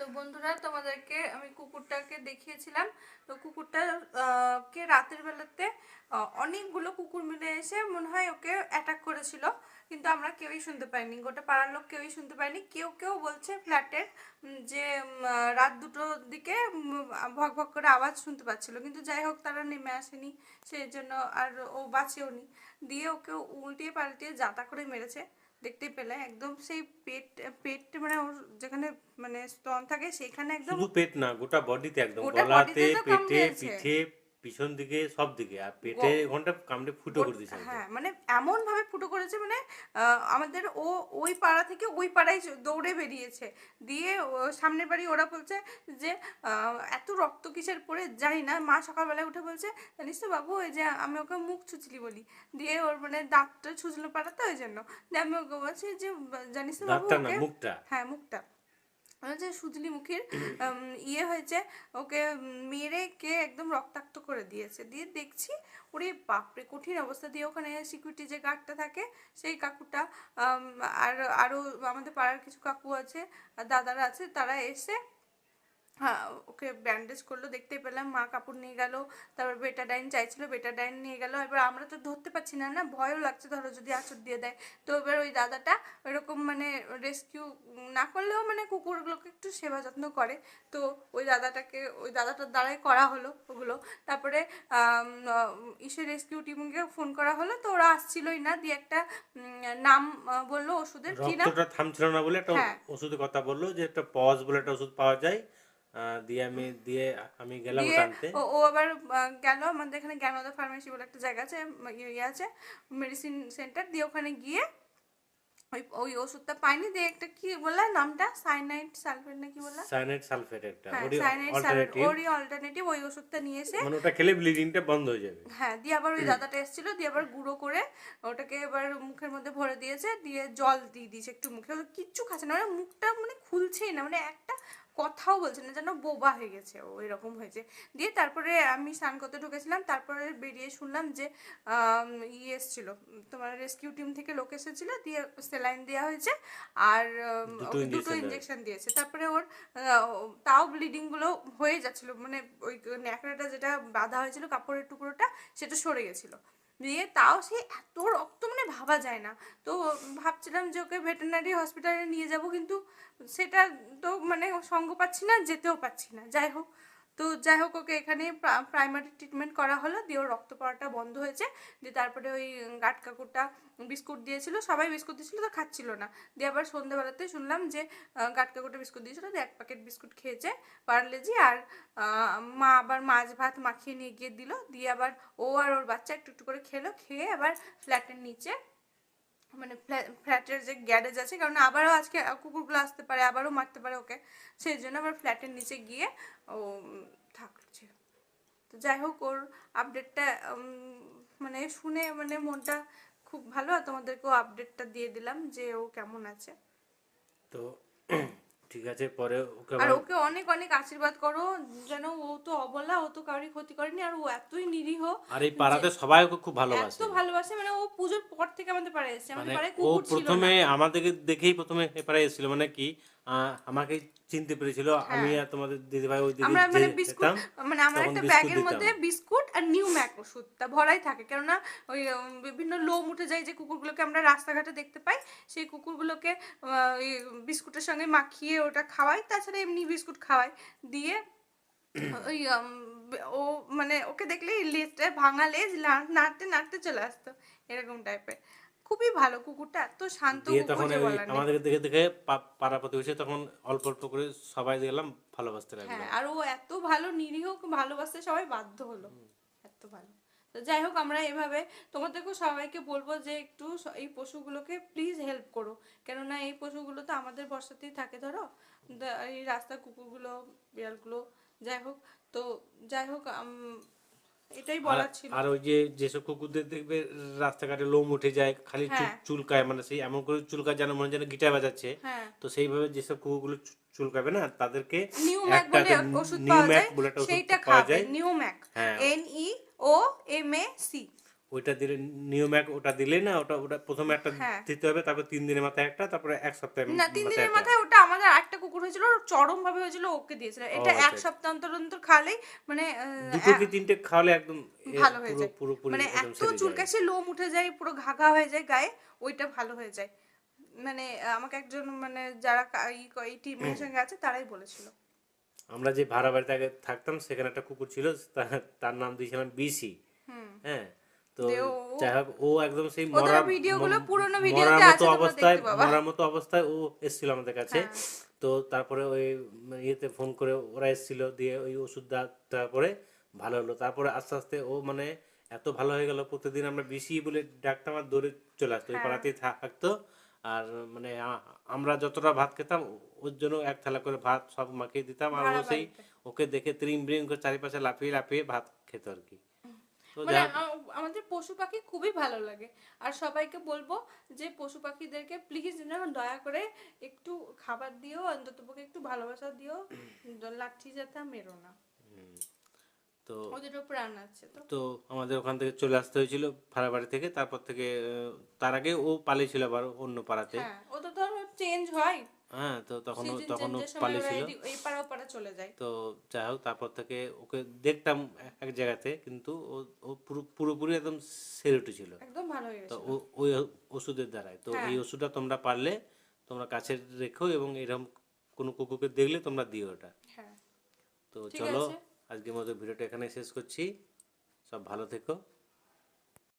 তো বন্ধুরা, তোমাদেরকে আমি কুকুরটাকে দেখিয়েছিলাম। তো কুকুরটা কে রাতের বেলাতে অনেকগুলো কুকুর মিলে এসে মনে হয় ওকে অ্যাটাক করেছিল। কিন্তু আমরা কেউই শুনতে পাইনি। গোটা পাড়ার লোক কেউই শুনতে পাইনি। কেউ কেউ বলছে ফ্ল্যাটের যে রাত দুটোর দিকে ভক ভক করে আওয়াজ শুনতে পাচ্ছিল। কিন্তু যাই হোক, তারা নেমে আসেনি। সেই জন্য আর ও বাঁচেওনি। দিয়ে ওকে উল্টিয়ে পাল্টিয়ে যাতা করে মেরেছে। দেখতে পেলে একদম সেই পেট পেট মানে ওর যেখানে মানে স্তন থাকে সেখানে একদম শুধু পেট না গোটা বডিতে একদম গলাতে পেটে পিঠে পিছন দিকে সব দিকে আর পেটে ওখানটা কামড়ে ফুটো করে দিয়েছে হ্যাঁ মানে এমন ভাবে ফুটো করেছে মানে আমাদের ও ওই পাড়া থেকে ওই পাড়ায় দৌড়ে বেরিয়েছে। দিয়ে সামনের বাড়ি ওরা বলছে যে আহ, এত রক্ত কিসের পরে জানি না মা সকালবেলায় উঠে বলছে জানিস তো বাবু ওই যে আমি ওকে মুখ ছুচলি বলি। দিয়ে ওর মানে দাঁতটা ছুচলো পাড়াতে ওই জন্য। দিয়ে আমি ওকে বলছি যে জানিস তো বাবু হ্যাঁ মুখটা। ওই যে সুজলি মুখের ইয়ে হয়েছে ওকে মেরে কে একদম রক্তাক্ত করে দিয়েছে। দিয়ে দেখছি ওরে বাপরে কঠিন অবস্থা। দিয়ে ওখানে সিকিউরিটি যে গার্ডটা থাকে সেই কাকুটা আর আরও আমাদের পাড়ার কিছু কাকু আছে আর দাদারা আছে তারা এসে হ্যাঁ ওকে ব্যান্ডেজ করল দেখতেই পেলাম মা কাপড় নিয়ে গেল তারপর বেটাডাইন চাইছিল বেটাডাইন নিয়ে গেল এবার আমরা তো ধরতে পারছি না না? ভয়ও লাগছে ধরো যদি আঁচড় দিয়ে দেয়। তো এবার ওই দাদাটা এরকম মানে রেস্কিউ না করলেও মানে কুকুরগুলোকে একটু সেবা যত্ন করে। তো ওই দাদাটাকে ওই দাদাটার দ্বারাই করা হলো ওগুলো। তারপরে আহ, ইসে রেস্কিউ টিমকে ফোন করা হলো তো ওরা আসছিলই না দিয়ে একটা নাম বলল ওষুধের। কি নাম? থামছিল না বলে একটা হ্যাঁ। ওষুধের কথা বলল যে একটা পজ বলে একটা ওষুধ পাওয়া যায়। দিয়ে আমি দিয়ে আমি গেলাম আনতে ও আবার গেল আমাদের এখানে ফার্মেসি বলে একটা জায়গা আছে ইয়ে ইয়ে আছে মেডিসিন সেন্টার দিয়ে ওখানে গিয়ে ওই ওই ওষুধটা পাইনি দিয়ে একটা কি বললা নামটা? সাইনাইড সালফেট না কি বললা? সালফেট একটা হ্যাঁ সাইনাইড সালফেট অল্টারনেটিভ ওরই অল্টারনেটিভ ওই ওষুধটা নিয়ে এসে মানে ওটা খেলে ব্লিডিংটা বন্ধ হয়ে যাবে। হ্যাঁ দিয়ে আবার ওই দাদাটা এসেছিল দিয়ে আবার গুঁড়ো করে ওটাকে এবার মুখের মধ্যে ভরে দিয়েছে দিয়ে জল দিয়ে দিয়েছে একটু মুখে। কিচ্ছু খাচ্ছে না মানে মুখটা মানে খুলছেই না মানে একটা কথাও বলছে না যেন বোবা হয়ে গেছে ও এরকম হয়েছে। দিয়ে তারপরে আমি স্নান করতে ঢুকেছিলাম তারপরে বেরিয়ে শুনলাম যে ইয়ে এসেছিল তোমার রেস্কিউ টিম থেকে লোক এসেছিল দিয়ে সেলাইন দেওয়া হয়েছে আর দুটো ইঞ্জেকশন দিয়েছে। তারপরে ওর তাও ব্লিডিংগুলো হয়ে যাচ্ছিল মানে ওই ন্যাকড়াটা যেটা বাঁধা হয়েছিল কাপড়ের টুকরোটা সেটা সরে গেছিল। দিয়ে তাও সে এত রক্ত মানে ভাবা যায় না। তো ভাবছিলাম যে ওকে ভেটেনারি হসপিটালে নিয়ে যাব, কিন্তু সেটা তো মানে সঙ্গ পাচ্ছি না, যেতেও পাচ্ছি না। যাই হোক তো যাই হোক ওকে এখানে প্রাইমারি ট্রিটমেন্ট করা হলো। দিয়ে রক্ত পড়াটা বন্ধ হয়েছে। দিয়ে তারপরে ওই গাট কাকুরটা বিস্কুট দিয়েছিল। সবাই বিস্কুট দিয়েছিল তো খাচ্ছিল না। দিয়ে আবার সন্ধ্যাবেলাতে শুনলাম যে আহ, গাট কাকুরটা বিস্কুট দিয়েছিল। দিয়ে এক প্যাকেট বিস্কুট খেয়েছে পার্লেজি। আর মা আবার মাছ ভাত মাখিয়ে নিয়ে গিয়ে দিল। দিয়ে আবার ও আর ওর বাচ্চা একটু একটু করে খেলো। খেয়ে আবার ফ্ল্যাটের নিচে মানে ফ্ল্যাটের যে গ্যারেজ আছে, কারণ আবারও আজকে কুকুরগুলো আসতে পারে, আবারও মারতে পারে ওকে। সেই জন্য আবার ফ্ল্যাটের নিচে গিয়ে ও থাকছে। তো যাই হোক, ওর আপডেটটা মানে শুনে মানে মনটা খুব ভালো। আর তোমাদেরকেও আপডেটটা দিয়ে দিলাম যে ও কেমন আছে। তো ঠিক আছে পরে ওকে আর ওকে অনেক অনেক আশীর্বাদ করো যেন ও তো অবলা ও তো কারোর ক্ষতি করেনি আর ও এতই নিরীহ। আর এই পাড়াতে সবাই ওকে খুব ভালোবাসে। এত ভালোবাসে মানে ও পুজোর পর থেকে আমাদের পাড়ায় এসেছে আমাদের মানে পাড়ায় কুকুর ছিল প্রথমে আমাদেরকে দেখেই প্রথমে পাড়ায় এসেছিল মানে কি? আমাকে চিনতে পেরেছিল। আমি আর তোমাদের দিদি ভাই ওই দিদি হ্যাঁ। আমরা মানে বিস্কুট মানে আমার একটা ব্যাগের মধ্যে বিস্কুট আর নিউ ম্যাক ওষুধটা ভরাই থাকে। কেননা ওই বিভিন্ন লোম উঠে যায় যে কুকুরগুলোকে আমরা রাস্তাঘাটে দেখতে পাই। সেই কুকুরগুলোকে বিস্কুটের সঙ্গে মাখিয়ে ওটা খাওয়াই। তাছাড়া এমনি বিস্কুট খাওয়াই। দিয়ে ওই ও মানে ওকে দেখলেই লেজটা ভাঙা লেজ নাড়তে নাড়তে চলে আসতো। এরকম টাইপের খুবই ভালো কুকুরটা এত শান্ত দিয়ে কুকুর তখন যে ওই বলার নেই। আমাদেরকে দেখে দেখে পা- পাড়া প্রতিবেশী তখন অল্প অল্প করে সবাই দেখলাম ভালোবাসতে লাগল। হ্যাঁ আর ও এত ভালো নিরীহ ভালোবাসতে সবাই বাধ্য হলো। এত ভালো। তো যাই হোক আমরা এভাবে তোমাদেরকেও সবাইকে বলব যে একটু স- এই পশুগুলোকে প্লিজ হেল্প করো। কেননা এই পশুগুলো তো আমাদের বর্ষাতেই থাকে ধরো। দা- এই রাস্তার কুকুরগুলো বিড়ালগুলো যাই হোক। তো যাই হোক এটাই বলার ছিল। আর ওই যে যেসব কুকুরদের দেখবে রাস্তাঘাটে লোম উঠে যায় খালি হ্যাঁ। চুলকায় মানে সেই এমন করে চুলকায় যেন মনে হয় যেন গিটার বাজাচ্ছে। হ্যাঁ। তো সেইভাবে যেসব কুকুরগুলো চুলকাবে না তাদেরকে নিউম্যাক বলে ওষুধ পাওয়া যায় বলে সেইটা খাবে। যায়। নিউ হ্যাঁ। N E O M A C ওইটা দিলে নিয়ম এক ওটা দিলে না ওটা ওটা প্রথমে একটা হ্যাঁ। দিতে হবে তারপর তিন দিনের মাথায় একটা তারপরে এক সপ্তাহের না তিন দিনের মাথায় ওটা আমাদের একটা কুকুর হয়েছিল চরম ভাবে হয়েছিল ওকে দিয়েছিল। এটা আচ্ছা, এক সপ্তাহ অন্তর অন্তর খালেই মানে দুটো কি তিনটে খাওয়ালে একদম ভালো হয়ে যায়। মানে এত। চুলকাশি লোম উঠে যায় পুরো ঘা ঘা হয়ে যায় গায়ে ওইটা ভালো হয়ে যায়। মানে আমাকে একজন মানে যারা এই এই টিমের সঙ্গে আছে তারাই বলেছিল। আমরা যে ভাড়া বাড়িতে আগে থাকতাম সেখানে একটা কুকুর ছিল তার নাম দিয়েছিলাম বিসি। হ্যাঁ তো যাই হোক ও একদম সেই ওদের মরা ভিডিওগুলো পুরোনো মরার ভিডিওতে আছে, অবস্থায় মরার মতো অবস্থায় ও এসেছিল আমাদের কাছে। হ্যাঁ। তো তারপরে ওই ইয়েতে ফোন করে ওরা এসেছিল দিয়ে ওই ওষুধ দেওয়ার পরে ভালো হলো। তারপরে আস্তে আস্তে ও মানে এত ভালো হয়ে গেল প্রতিদিন আমরা বেশি বলে ডাকতাম আর দৌড়ে চলে আসতো ওই হ্যাঁ। পাড়াতেই থাকতো। আর মানে আমরা যতটা ভাত খেতাম ওর জন্য এক থালা করে ভাত সব মাখিয়ে দিতাম। আর ও সেই ওকে দেখে ত্রিম ব্রিম করে চারিপাশে লাফিয়ে লাফিয়ে ভাত খেত আর কি। মানে আমাদের পশু পাখি খুবই ভালো লাগে। আর সবাইকে বলব যে পশু পাখিদেরকে প্লিজ দয়া করে একটু খাবার দিও অন্তত পক্ষে একটু ভালোবাসা দিও। লাঠি যাতে মেরো না। তো ওদেরও প্রাণ আছে তো। তো আমাদের ওখান থেকে চলে আসতে হয়েছিল ভাড়া বাড়ি থেকে তারপর থেকে তার আগে ও পালিয়েছিল আবার অন্য পাড়াতে। হ্যাঁ ও তো ধর চেঞ্জ হয়। হ্যাঁ তো তখন তখন পালিয়েছিল। এই পাড়া পাড়া চলে যায়। তো যাই হোক তারপর থেকে ওকে দেখতাম এক- জায়গাতে কিন্তু ও ও পুরোপুরি একদম সেরে উঠেছিল একদম ভালো হয়ে তো গেছে ওই ওষুধের দ্বারাই তো হ্যাঁ। এই ওষুধটা তোমরা পারলে তোমরা কাছে রেখো এবং এরকম কোনো কুকুরকে দেখলে তোমরা দিও ওটা। হ্যাঁ। তো চলো। আজকের মতো ভিডিওটা এখানে শেষ করছি। সব ভালো থেকো।